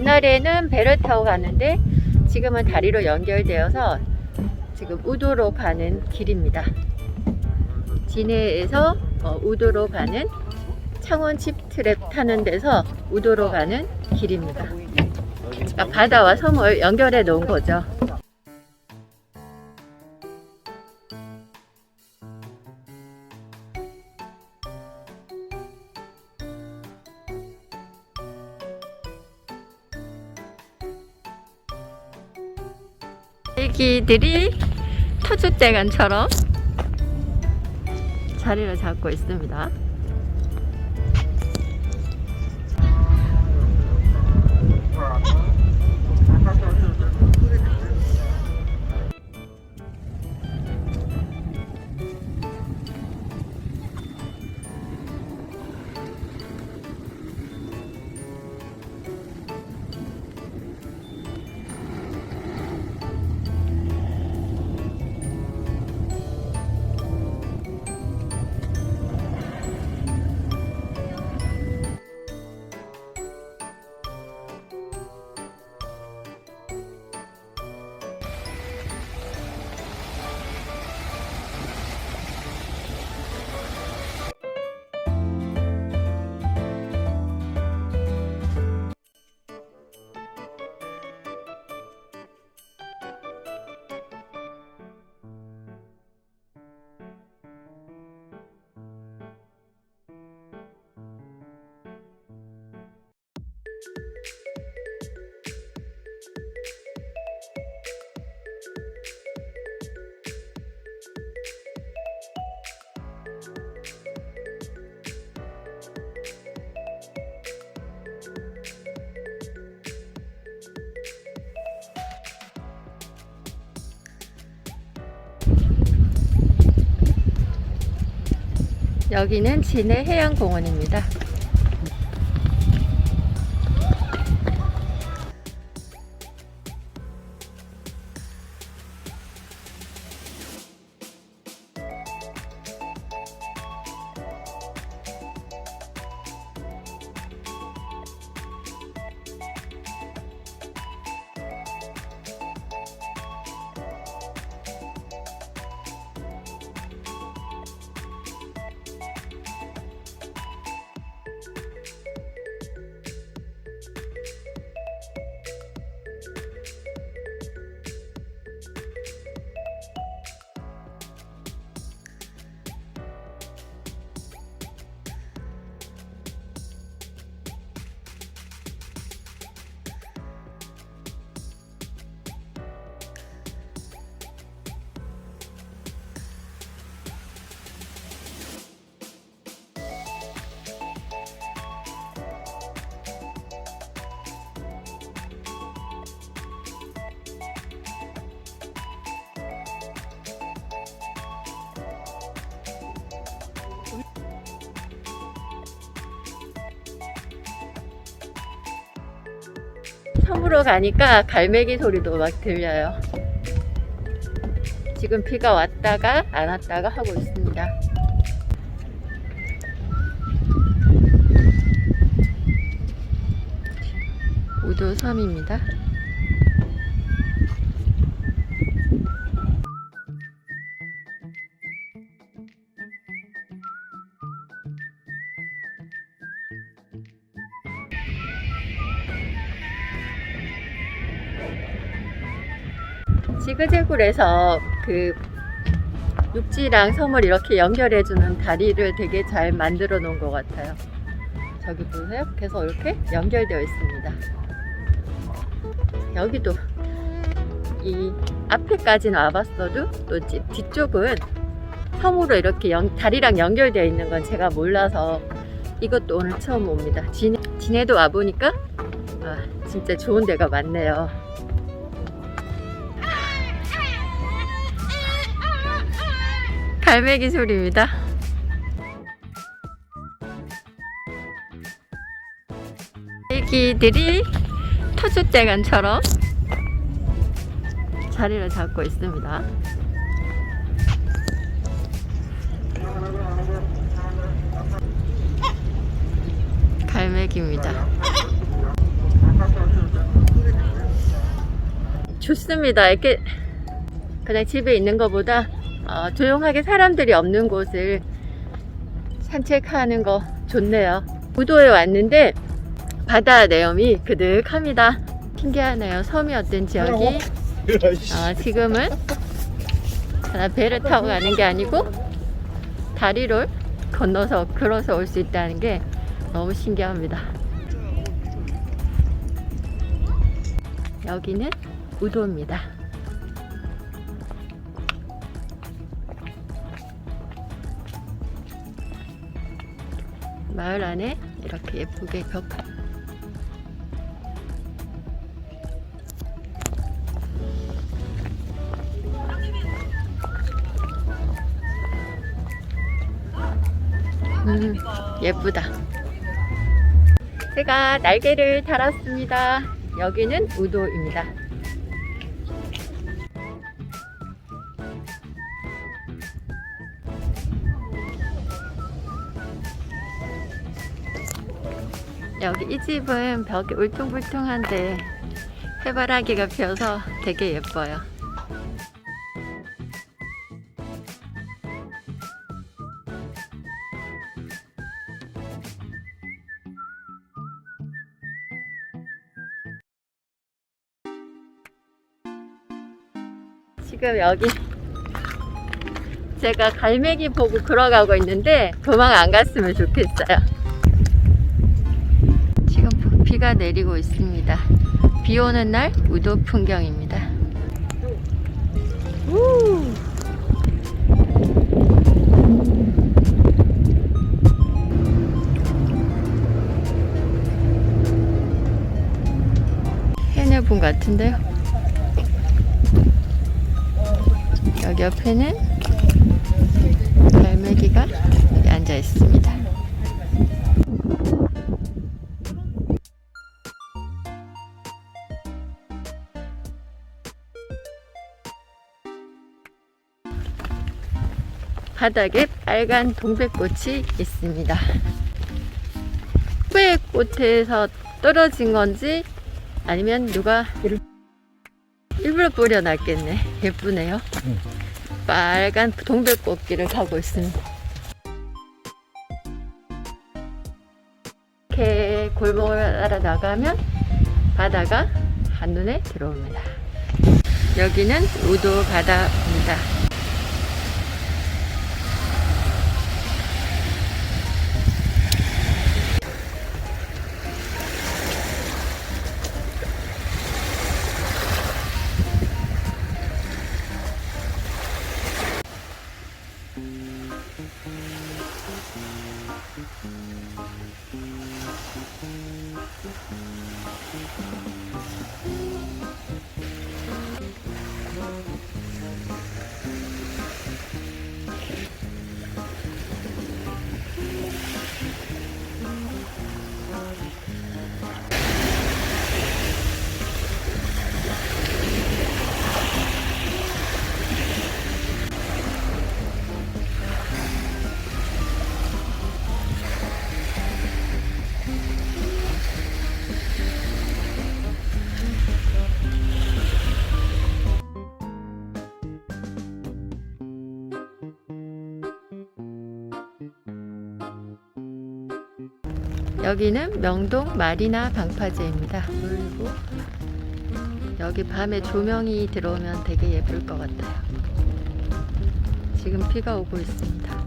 옛날에는 배를 타고 갔는데 지금은 다리로 연결되어서 지금 우도로 가는 길입니다. 진해에서 어, 우도로 가는 창원 칩트랩 타는 데서 우도로 가는 길입니다. 그러니까 바다와 섬을 연결해 놓은 거죠. 애기들이 터줏대간처럼 자리를 잡고 있습니다. 여기는 진해 해양공원입니다. 섬으로 가니까 갈매기 소리도 막 들려요. 지금 비가 왔다가 안 왔다가 하고 있습니다. 우도 섬입니다. 지그재그해서 그 육지랑 섬을 이렇게 연결해주는 다리를 되게 잘 만들어 놓은 것 같아요. 저기 보세요. 그래서 이렇게 연결되어 있습니다. 여기도 이 앞에까지는 와봤어도 또 뒤- 뒤쪽은 섬으로 이렇게 연- 다리랑 연결되어 있는 건 제가 몰라서 이것도 오늘 처음 옵니다. 진해, 진해도 와보니까 아, 진짜 좋은 데가 많네요. 갈매기 소리입니다. 애기들이 터줏대간처럼 자리를 잡고 있습니다. 갈매기입니다. 좋습니다. 이렇게 그냥 집에 있는 것보다 어, 조용하게 사람들이 없는 곳을 산책하는 거 좋네요. 우도에 왔는데 바다 내음이 그득합니다. 신기하네요. 섬이 어떤 지역이 어, 지금은 하나 배를 타고 가는 게 아니고 다리를 건너서 걸어서 올 수 있다는 게 너무 신기합니다. 여기는 우도입니다. 마을 안에 이렇게 예쁘게 벽 음, 예쁘다. 제가 날개를 달았습니다. 여기는 우도입니다. 여기 이 집은 벽이 울퉁불퉁한데 해바라기가 피어서 되게 예뻐요. 지금 여기 제가 갈매기 보고 걸어가고 있는데 도망 안 갔으면 좋겠어요. 비가 내리고 있습니다. 비 오는 날 우도 풍경입니다. 우! 해녀분 같은데요? 여기 옆에는 갈매기가 여기 앉아 있습니다. 바닥에 빨간 동백꽃이 있습니다. 동백꽃에서 떨어진 건지 아니면 누가 일부러 뿌려놨겠네. 예쁘네요. 빨간 동백꽃길을 가고 있습니다. 이렇게 골목을 따라 나가면 바다가 한눈에 들어옵니다. 여기는 우도 바다입니다. 여기는 명동 마리나 방파제입니다. 그리고 여기 밤에 조명이 들어오면 되게 예쁠 것 같아요. 지금 비가 오고 있습니다.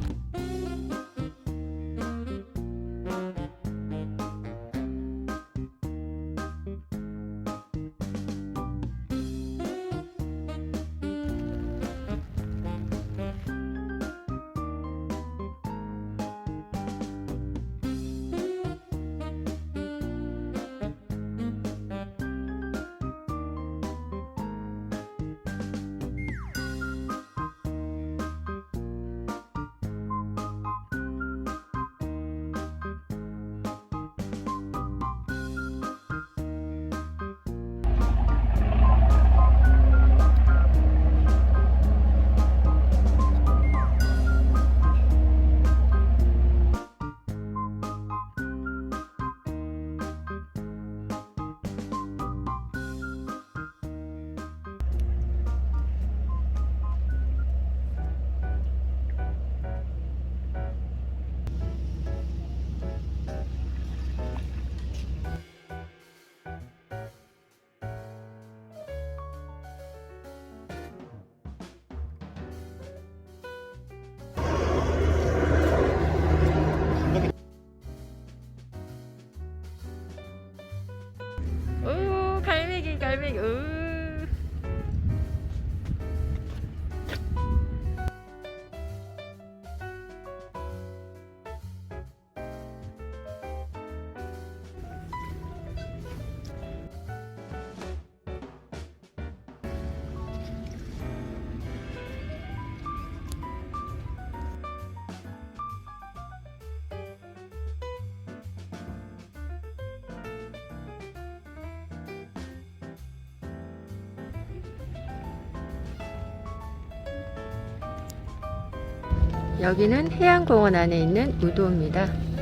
여기는 해양공원 안에 있는 우도입니다.